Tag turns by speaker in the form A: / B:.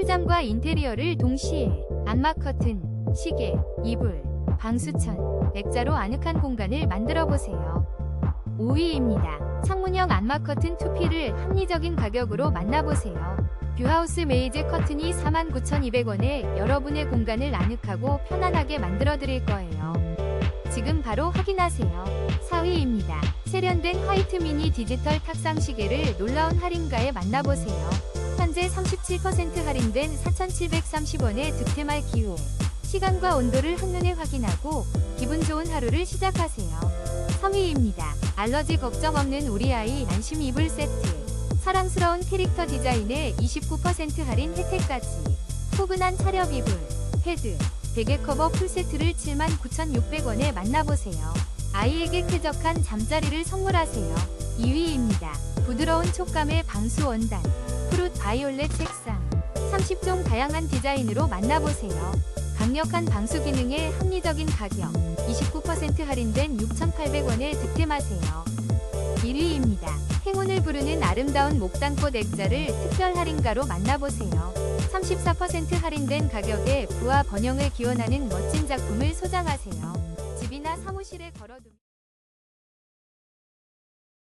A: 꿀잠과 인테리어를 동시에 안마 커튼, 시계, 이불, 방수천, 액자로 아늑한 공간을 만들어 보세요. 5위입니다. 창문형 안마 커튼 2P를 합리적인 가격으로 만나보세요. 뷰하우스 메이즈 커튼이 49,200원에 여러분의 공간을 아늑하고 편안하게 만들어 드릴 거예요. 지금 바로 확인하세요. 4위입니다. 세련된 화이트 미니 디지털 탁상 시계를 놀라운 할인가에 만나보세요. 현재 37% 할인된 4,730원의 득템할 기회. 시간과 온도를 한눈에 확인하고 기분 좋은 하루를 시작하세요. 3위입니다. 알러지 걱정 없는 우리 아이 안심 이불 세트. 사랑스러운 캐릭터 디자인에 29% 할인 혜택까지. 포근한 차렵 이불, 패드, 베개 커버 풀세트를 79,600원에 만나보세요. 아이에게 쾌적한 잠자리를 선물하세요. 2위입니다. 부드러운 촉감의 방수 원단, 푸릇 바이올렛 색상, 30종 다양한 디자인으로 만나보세요. 강력한 방수 기능에 합리적인 가격, 29% 할인된 6,800원에 득템하세요. 1위입니다. 행운을 부르는 아름다운 목단꽃 액자를 특별 할인가로 만나보세요. 34% 할인된 가격에 부와 번영을 기원하는 멋진 작품을 소장하세요. 집이나 사무실에 걸어두면